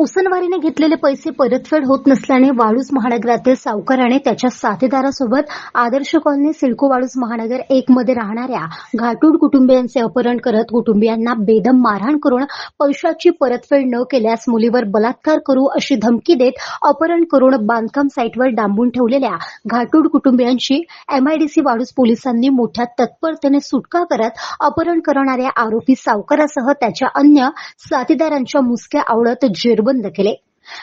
उसनवारीने घेतलेले पैसे परतफेड होत नसल्याने वाळूज महानगरातील सावकाराने त्याच्या साथीदारासोबत आदर्श कॉलनी सिडको वाळूज महानगर एक मध्ये राहणाऱ्या घाटूड कुटुंबियांचे अपहरण करत कुटुंबियांना बेदम मारहाण करून पैशाची परतफेड न केल्यास मुलीवर बलात्कार करू अशी धमकी देत अपहरण करून बांधकाम साईटवर डांबून ठेवलेल्या घाटूड कुटुंबियांची एमआयडीसी वाळूज पोलिसांनी मोठ्या तत्परतेने सुटका करत अपहरण करणाऱ्या आरोपी सावकारासह त्याच्या अन्य साथीदारांच्या मुसक्या आवडत जेरबंद केले.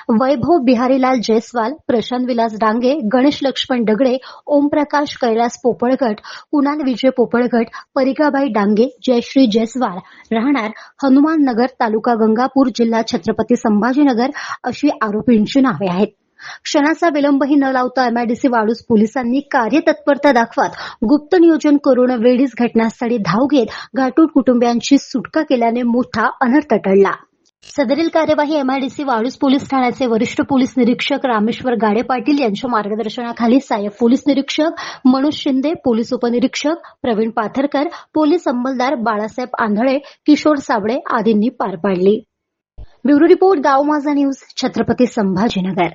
वैभव बिहारीलाल जयस्वाल प्रशांत विलास डांगे गणेश लक्ष्मण दगडे ओमप्रकाश कैलास पोपळगट कुणाल विजय पोपळगट परिकाबाई डांगे जयश्री जयस्वाल राहणार हनुमान नगर तालुका गंगापूर जिल्हा छत्रपती संभाजीनगर अशी आरोपींची नावे आहेत. क्षणाचा विलंबही न लावता एमआयडीसी वाळूस पोलिसांनी कार्यतत्परता दाखवत गुप्त नियोजन करून वेळीच घटनास्थळी धाव घेत घाटूट कुटुंबियांची सुटका केल्याने मोठा अनर्थ टळला. सदरील कार्यवाही एमआयडीसी वाळूज पोलीस ठाण्याचे वरिष्ठ पोलीस निरीक्षक रामेश्वर गाडे पाटील यांच्या मार्गदर्शनाखाली सहाय्यक पोलीस निरीक्षक मनोज शिंदे पोलीस उपनिरीक्षक प्रवीण पाथरकर पोलीस अंमलदार बाळासाहेब आंधळे किशोर साबळे आदींनी पार पाडली. ब्युरो रिपोर्ट गाव माझा न्यूज छत्रपती संभाजीनगर.